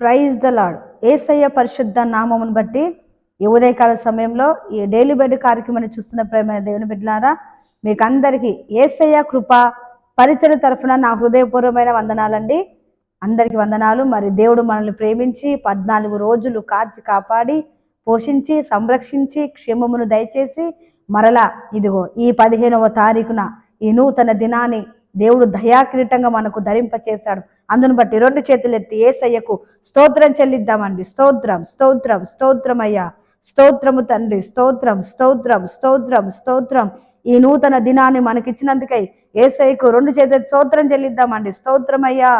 Praise the lord ఏసయ్య పరిశుద్ధ నామమును బట్టి ఈ ఉదయకాల సమయంలో ఈ డైలీ బెడ్ కార్యక్రమాన్ని చూస్తున్న ప్రేమ దేవుని బిడ్డలారా మీకు అందరికీ ఏసయ్య కృప పరిచయ తరఫున నా హృదయపూర్వమైన వందనాలండి. అందరికీ వందనాలు. మరి దేవుడు మనల్ని ప్రేమించి పద్నాలుగు రోజులు కాచి కాపాడి పోషించి సంరక్షించి క్షేమమును దయచేసి మరలా ఇదిగో ఈ పదిహేనవ తారీఖున ఈ నూతన దినాన్ని దేవుడు దయాకిరీటంగా మనకు ధరింపచేశాడు అందును బట్టి రెండు చేతులు ఎత్తి ఏసయ్యకు స్తోత్రం చెల్లిద్దామండి స్తోత్రం స్తోత్రం స్తోత్రం అయ్యా స్తోత్రము తండ్రి స్తోత్రం స్తోత్రం స్తోత్రం స్తోత్రం ఈ నూతన దినాన్ని మనకిచ్చినందుకై ఏసయ్యకు రెండు చేతులు స్తోత్రం చెల్లిద్దామండి స్తోత్రం అయ్యా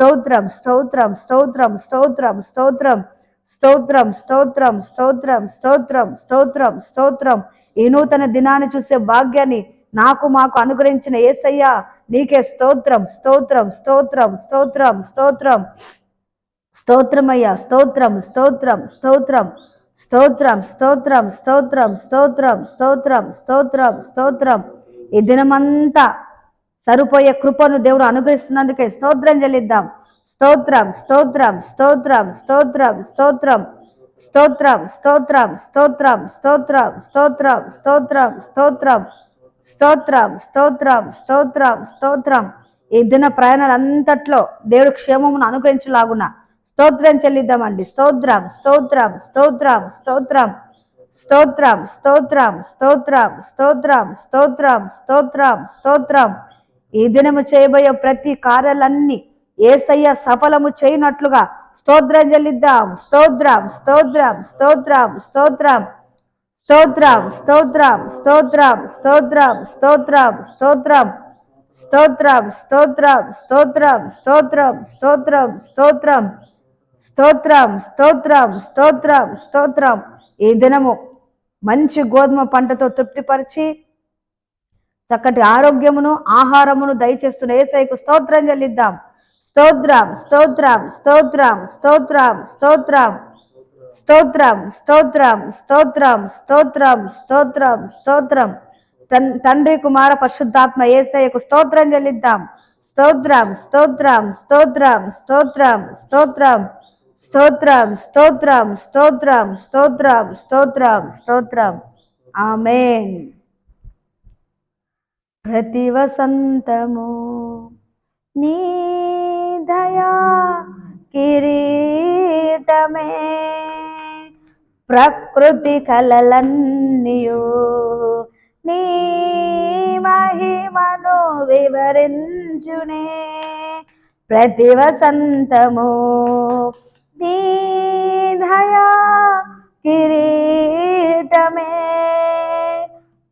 స్తోత్రం స్తోత్రం స్తోత్రం స్తోత్రం స్తోత్రం స్తోత్రం స్తోత్రం స్తోత్రం స్తోత్రం స్తోత్రం స్తోత్రం ఈ నూతన దినాన్ని చూసే భాగ్యాన్ని నాకు మాకు అనుగ్రహించిన ఏసయ్యా నీకే స్తోత్రం స్తోత్రం స్తోత్రం స్తోత్రం స్తోత్రం స్తోత్రమయ్యా స్తోత్రం స్తోత్రం స్తోత్రం స్తోత్రం స్తోత్రం స్తోత్రం స్తోత్రం స్తోత్రం స్తోత్రం స్తోత్రం ఈ దినమంతా సరిపోయే కృపను దేవుడు అనుగ్రహిస్తున్నందుకే స్తోత్రం చెల్లిద్దాం స్తోత్రం స్తోత్రం స్తోత్రం స్తోత్రం స్తోత్రం స్తోత్రం స్తోత్రం స్తోత్రం స్తోత్రం స్తోత్రం స్తోత్రం స్తోత్రం స్తోత్రం స్తోత్రం స్తోత్రం స్తోత్రం ఈ దిన ప్రయాణాలంతట్లో దేవుడు క్షేమమును అనుగ్రహించలాగున స్తోత్రం చెల్లిద్దామండి స్తోత్రం స్తోత్రం స్తోత్రం స్తోత్రం స్తోత్రం స్తోత్రం స్తోత్రం స్తోత్రం స్తోత్రం స్తోత్రం స్తోత్రం ఈ దినము చేయబోయే ప్రతి కార్యాలన్నీ ఏసయ్య సఫలము చేయనట్లుగా స్తోత్రం చెల్లిద్దాం స్తోత్రం స్తోత్రం స్తోత్రం స్తోత్రం స్తోత్రం స్తోత్రం స్తోత్రం స్తోత్రం స్తోత్రం స్తోత్రం స్తోత్రం స్తోత్రం స్తోత్రం స్తోత్రం స్తోత్రం స్తోత్రం స్తోత్రం స్తోత్రం స్తోత్రం స్తోత్రం ఈ దినము మంచి గోధుమ పంటతో తృప్తిపరిచి చక్కటి ఆరోగ్యమును ఆహారమును దయచేస్తున్న ఏసైకు స్తోత్రం చెల్లిద్దాం స్తోత్రం స్తోత్రం స్తోత్రం స్తోత్రం స్తోత్రం స్తోత్రం స్తోత్రం స్తోత్రం స్తోత్రం స్తోత్రం స్తోత్రం తన్ తండ్రి కుమార పరిశుద్ధాత్మ ఏసయ్యకు స్తోత్రం చెల్లిద్దాం స్తోత్రం స్తోత్రం స్తోత్రం స్తోత్రం స్తోత్రం స్తోత్రం స్తోత్రం స్తోత్రం స్తోత్రం స్తోత్రం స్తోత్రం ఆమెన్ ప్రతి వసంతము నీ దయా కిరీటమే ప్రకృతి కలలన్నీయు. నీ మహిమను వివరించునే ప్రతి వసంతము. నీ కిరీటమే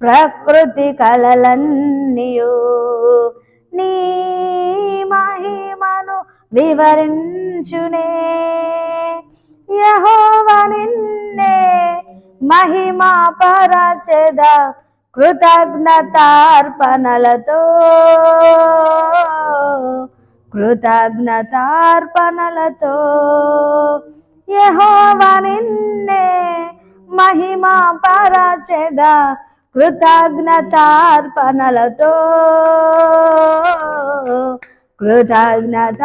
ప్రకృతి కలలన్నీయు. నీ మహిమను వివరించునే యహోవ నిన్నే మహిమా పరచెద కృతజ్ఞతార్పణలతో. కృతజ్ఞతార్పణలతో. యహోవ నిన్నే మహిమా పరచెద కృతజ్ఞతార్పణలతో. కృతజ్ఞతార్పణలతో.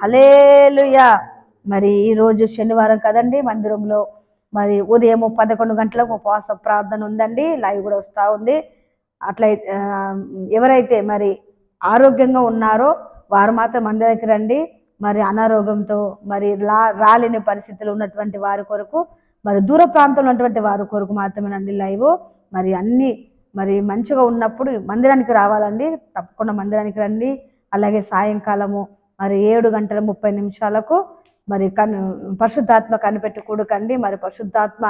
హలేలుయా మరి ఈరోజు శనివారం కదండి మందిరంలో మరి ఉదయం పదకొండు గంటలకు ఉపవాస ప్రార్థన ఉందండి లైవ్ కూడా వస్తూ ఉంది. అట్లయితే ఎవరైతే మరి ఆరోగ్యంగా ఉన్నారో వారు మాత్రం మందిరానికి రండి. మరి అనారోగ్యంతో మరి లా రాలేని పరిస్థితులు ఉన్నటువంటి వారి కొరకు మరి దూర ప్రాంతంలో ఉన్నటువంటి వారి కొరకు మాత్రమేనండి లైవ్. మరి అన్ని మరి మంచిగా ఉన్నప్పుడు మందిరానికి రావాలండి తప్పకుండా మందిరానికి రండి. అలాగే సాయంకాలము మరి ఏడు గంటల ముప్పై నిమిషాలకు మరి కను పరిశుద్ధాత్మ కనిపెట్టి కూడకండి. మరి పరిశుద్ధాత్మ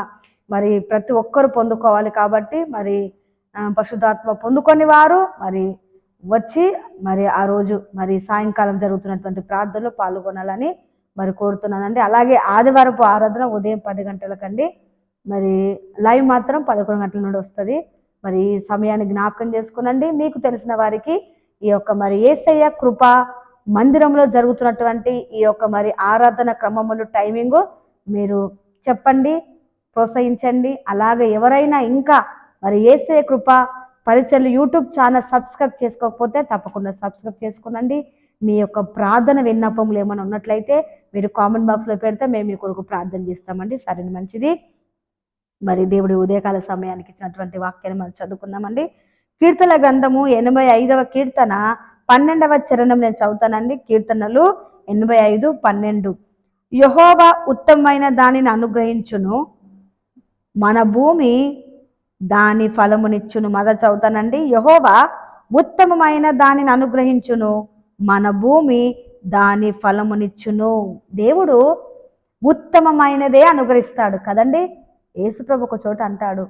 మరి ప్రతి ఒక్కరు పొందుకోవాలి కాబట్టి మరి పరిశుద్ధాత్మ పొందుకొని వారు మరి వచ్చి మరి ఆ రోజు మరి సాయంకాలం జరుగుతున్నటువంటి ప్రార్థనలు పాల్గొనాలని మరి కోరుతున్నానండి. అలాగే ఆదివారపు ఆరాధన ఉదయం పది గంటలకండి. మరి లైవ్ మాత్రం పదకొండు గంటల నుండి వస్తుంది. మరి ఈ సమయాన్ని జ్ఞాపకం చేసుకునండి. మీకు తెలిసిన వారికి ఈ యొక్క మరి ఏసయ్య కృప మందిరంలో జరుగుతున్నటువంటి ఈ యొక్క మరి ఆరాధన క్రమములు టైమింగ్ మీరు చెప్పండి ప్రోత్సహించండి. అలాగే ఎవరైనా ఇంకా మరి ఏసే కృప పరిచయలు యూట్యూబ్ ఛానల్ సబ్స్క్రైబ్ చేసుకోకపోతే తప్పకుండా సబ్స్క్రైబ్ చేసుకోనండి. మీ యొక్క ప్రార్థన విన్నపములు ఏమైనా ఉన్నట్లయితే మీరు కామెంట్ బాక్స్లో పెడితే మేము మీ కొరకు ప్రార్థన చేస్తామండి. సరే మంచిది. మరి దేవుడి ఉదయకాల సమయానికి ఇచ్చినటువంటి వాక్యాన్ని మనం చదువుకుందామండి. కీర్తన గ్రంథము ఎనభై ఐదవ కీర్తన పన్నెండవ చరణం నేను చదువుతానండి. కీర్తనలు ఎనభై ఐదు పన్నెండు. యహోవా ఉత్తమమైన దానిని అనుగ్రహించును. మన భూమి దాని ఫలమునిచ్చును. మద చదువుతానండి. యహోవా ఉత్తమమైన దానిని అనుగ్రహించును. మన భూమి దాని ఫలమునిచ్చును. దేవుడు ఉత్తమమైనదే అనుగ్రహిస్తాడు కదండి. యేసుప్రభు ఒక చోట అంటాడు.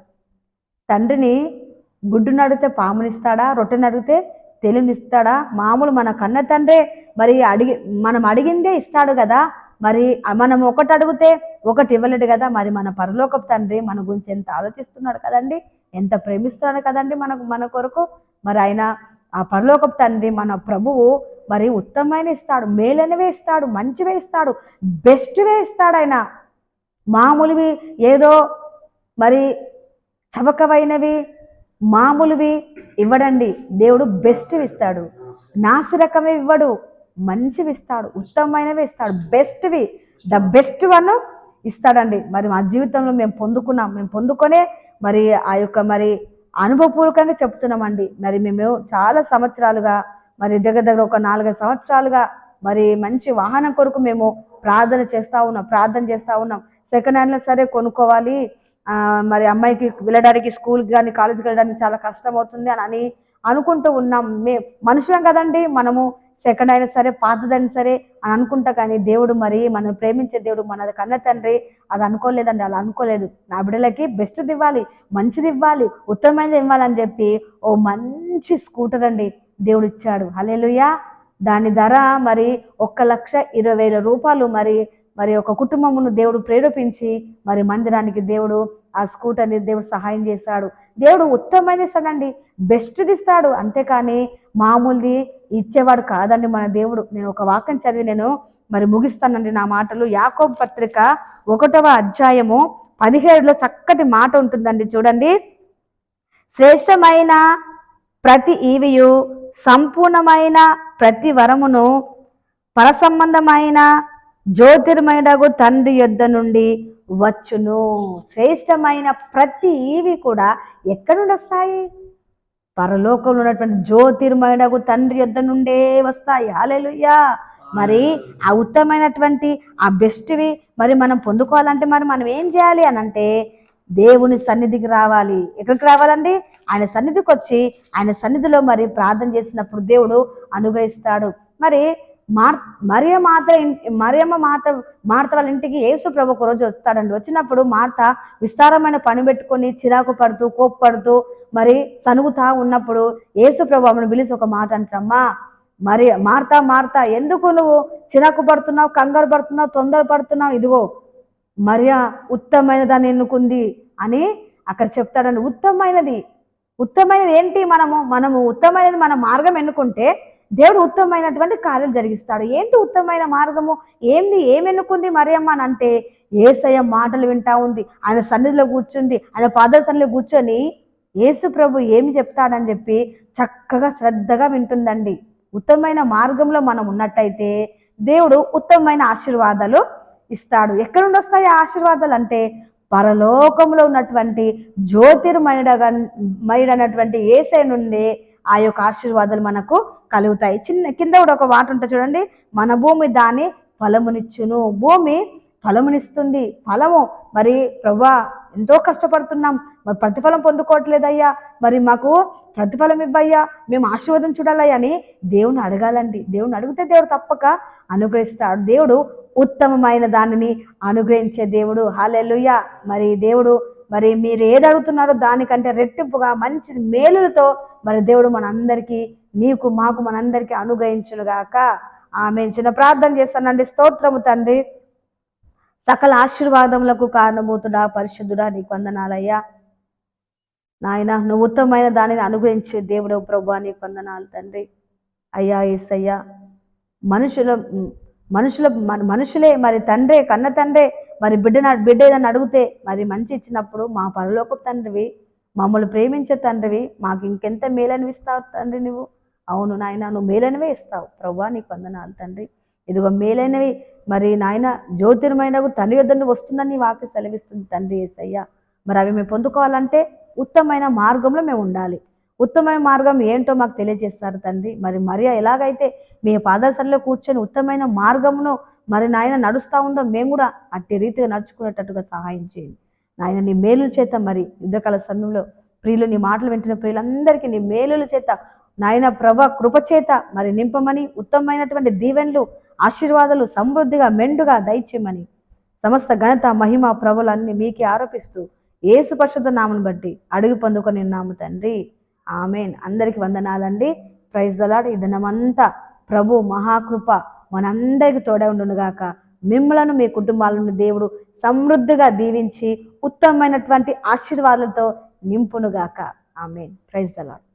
తండ్రిని గుడ్డు నడితే పామునిస్తాడా? రొట్టె నడిగితే తెలివినిస్తాడా మామూలు మన కన్న తండ్రే మరి అడిగి మనం అడిగిందే ఇస్తాడు కదా. మరి మనం ఒకటి అడిగితే ఒకటి ఇవ్వలేడు కదా. మరి మన పరలోకపు తండ్రి మన గురించి ఎంత ఆలోచిస్తున్నాడు కదండి? ఎంత ప్రేమిస్తున్నాడు కదండి మనకు మన కొరకు? మరి ఆయన ఆ పరలోకపు తండ్రి మన ప్రభువు మరి ఉత్తమమైన ఇస్తాడు మేలైనవే ఇస్తాడు మంచివే ఇస్తాడు బెస్ట్వే ఇస్తాడు ఆయన. మామూలువి ఏదో మరి చవకవైనవి మామూలువి ఇవ్వడండి. దేవుడు బెస్ట్ ఇస్తాడు. నాసిరకమే ఇవ్వడు. మంచివి ఇస్తాడు. ఉత్తమమైనవి ఇస్తాడు. బెస్ట్వి ద బెస్ట్ వన్ ఇస్తాడండి. మరి మా జీవితంలో మేము పొందుకున్నాం. మేము పొందుకొనే మరి ఆ యొక్క మరి అనుభవపూర్వకంగా చెప్తున్నామండి. మరి మేము చాలా సంవత్సరాలుగా మరి దగ్గర దగ్గర ఒక నాలుగైదు సంవత్సరాలుగా మరి మంచి వాహనం కొరకు మేము ప్రార్థన చేస్తూ ఉన్నాం. ప్రార్థన చేస్తూ ఉన్నాం. సెకండ్ హ్యాండ్లో సరే కొనుక్కోవాలి. మరి అమ్మాయికి వెళ్ళడానికి స్కూల్కి కానీ కాలేజీకి వెళ్ళడానికి చాలా కష్టం అవుతుంది అని అని అనుకుంటూ ఉన్నాం. మే మనుషులం కదండి. మనము సెకండ్ అయినా సరే పాతదైనా సరే అని అనుకుంటా కానీ దేవుడు మరి మనం ప్రేమించే దేవుడు మన కన్న తండ్రి. అది అనుకోలేదండి. అలా అనుకోలేదు. నా బిడ్డలకి బెస్ట్ది ఇవ్వాలి మంచిది ఇవ్వాలి ఉత్తమమైనది ఇవ్వాలని చెప్పి ఓ మంచి స్కూటర్ అండి దేవుడు ఇచ్చాడు. హలేలుయా దాని ధర మరి ఒక్క లక్ష ఇరవై వేల రూపాయలు మరి మరి ఒక కుటుంబమును దేవుడు ప్రేరేపించి మరి మందిరానికి దేవుడు ఆ స్కూటర్ని దేవుడు సహాయం చేస్తాడు. దేవుడు ఉత్తమమైన ఇస్తాడండి బెస్ట్ది ఇస్తాడు. అంతేకాని మామూలుది ఇచ్చేవాడు కాదండి మన దేవుడు. నేను ఒక వాక్యం చదివి నేను మరి ముగిస్తానండి నా మాటలు. యాకోబ్ పత్రిక ఒకటవ అధ్యాయము పదిహేడులో చక్కటి మాట ఉంటుందండి. చూడండి. శ్రేష్టమైన ప్రతి ఈవియు సంపూర్ణమైన ప్రతి వరమును పరసంబంధమైన జ్యోతిర్మయుడగు తండ్రి యొద్ద నుండి వచ్చును. శ్రేష్టమైన ప్రతి ఈవి కూడా ఎక్కడి నుండి వస్తాయి పరలోకంలో ఉన్నటువంటి జ్యోతిర్మయుడగు తండ్రి యొద్ద నుండే వస్తాయి. హాలేలుయ్యా మరి ఆ ఉత్తమమైనటువంటి ఆ బెస్ట్వి మరి మనం పొందుకోవాలంటే మరి మనం ఏం చేయాలి అని అంటే దేవుని సన్నిధికి రావాలి. ఎక్కడికి రావాలండి? ఆయన సన్నిధికి వచ్చి ఆయన సన్నిధిలో మరి ప్రార్థన చేసినప్పుడు దేవుడు అనుగ్రహిస్తాడు. మరి మార్ మరియ మాత మరియమ్మ మాత మార్త వాళ్ళ ఇంటికి యేసు ప్రభు ఒక రోజు వస్తాడండి. వచ్చినప్పుడు మార్త విస్తారమైన పని పెట్టుకొని చిరాకు పడుతూ కోప్పడుతూ మరి సనుగుతా ఉన్నప్పుడు యేసు ప్రభు ఆమెను పిలిచి ఒక మాట అంటారమ్మా మరి మార్తా మార్తా ఎందుకు నువ్వు చిరాకు పడుతున్నావు కంగారు పడుతున్నావు తొందర పడుతున్నావు? ఇదిగో మరియ ఉత్తమైన దాన్ని ఎన్నుకుంది అని అక్కడ చెప్తాడండి. ఉత్తమమైనది ఉత్తమమైనది ఏంటి మనము మనము ఉత్తమమైనది మన మార్గం ఎన్నుకుంటే దేవుడు ఉత్తమమైనటువంటి కార్యం జరిగిస్తాడు. ఏంటి ఉత్తమమైన మార్గము? ఏంది? ఏమెన్నుకుంది మరియమ్మ అని అంటే ఏసయ్య మాటలు వింటా ఉంది. ఆయన సన్నిధిలో కూర్చుంది. ఆయన పాద కూర్చొని యేసు ప్రభు ఏమి చెప్తాడని చెప్పి చక్కగా శ్రద్ధగా వింటుందండి. ఉత్తమమైన మార్గంలో మనం ఉన్నట్టయితే దేవుడు ఉత్తమమైన ఆశీర్వాదాలు ఇస్తాడు. ఎక్కడ నుండి వస్తాయి ఆశీర్వాదాలు అంటే పరలోకంలో ఉన్నటువంటి జ్యోతిర్మయుడగా మయుడనటువంటి ఏసై నుండి ఆ యొక్క ఆశీర్వాదాలు మనకు కలుగుతాయి. చిన్న కింద కూడా ఒక వాట ఉంటుంది చూడండి. మన భూమి దాని ఫలమునిచ్చును. భూమి ఫలమునిస్తుంది. ఫలము. మరి ప్రభా ఎంతో కష్టపడుతున్నాం. మరి ప్రతిఫలం పొందుకోవట్లేదయ్యా. మరి మాకు ప్రతిఫలం ఇవ్వయ్యా. మేము ఆశీర్వాదం చూడాలయ్యా అని దేవుని అడగాలండి. దేవుని అడిగితే దేవుడు తప్పక అనుగ్రహిస్తాడు. దేవుడు ఉత్తమమైన దానిని అనుగ్రహించే దేవుడు. హాలెలుయ్య మరి దేవుడు మరి మీరు ఏది అడుగుతున్నారో దానికంటే రెట్టింపుగా మంచి మేలులతో మరి దేవుడు మనందరికీ నీకు మాకు మనందరికీ అనుగ్రహించునుగాక. ఆమె చిన్న ప్రార్థన చేస్తానండి. స్తోత్రము తండ్రి. సకల ఆశీర్వాదములకు కారణభూతుడా పరిశుద్ధుడా నీకు వందనాలయ్యా. నాయన నువ్వు ఉత్తమమైన దానిని అనుగ్రహించే దేవుడు ప్రభు నీకు వందనాలు తండ్రి. అయ్యా ఏసయ్యా. మనుషుల మనుషుల మనుషులే మరి తండ్రే కన్న తండ్రే. మరి బిడ్డ బిడ్డ ఏదైనా అడిగితే మరి మంచి ఇచ్చినప్పుడు మా పరలోక తండ్రివి మమ్మల్ని ప్రేమించే తండ్రివి మాకు ఇంకెంత మేలనివి ఇస్తావు తండ్రి నువ్వు అవును నాయన నువ్వు మేలనివే ఇస్తావు. ప్రభా నీకు వందనాలు తండ్రి. ఇదిగో మేలైనవి. మరి నాయన జ్యోతిర్మైనవి తండ్రి యొద్ద వస్తుందని నీ వాక్య సెలవిస్తుంది తండ్రి ఏసయ్య. మరి అవి మేము పొందుకోవాలంటే ఉత్తమమైన మార్గంలో మేము ఉండాలి. ఉత్తమమైన మార్గం ఏంటో మాకు తెలియజేస్తారు తండ్రి. మరి మరియా ఎలాగైతే మీ పాదసరిలో కూర్చొని ఉత్తమమైన మార్గమును మరి నాయన నడుస్తూ ఉందో? మేము కూడా అట్టి రీతిగా నడుచుకునేటట్టుగా సహాయం చేయండి. నాయన నీ మేలుల చేత మరి యుద్ధకాల సమయంలో ప్రియులు నీ మాటలు వింటున్న ప్రియులందరికీ నీ మేలుల చేత నాయన ప్రభ కృప చేత మరి నింపమని ఉత్తమమైనటువంటి దీవెన్లు ఆశీర్వాదాలు సమృద్ధిగా మెండుగా దయచేయమని సమస్త ఘనత మహిమ ప్రభులన్నీ మీకే ఆరోపిస్తూ ఏసు పరిశుద్ధ నామను బట్టి అడుగు పొందుకొని నాము తండ్రి. ఆమెన్. అందరికి వందనాలండి. ప్రైజ్ దలాడు ఈ దినమంతా ప్రభు మహాకృప మనందరికి తోడే ఉండునుగాక మిమ్మలను మీ కుటుంబాలను దేవుడు సమృద్ధిగా దీవించి ఉత్తమమైనటువంటి ఆశీర్వాదాలతో నింపునుగాక ఆమె ప్రైజ్ దలాడ్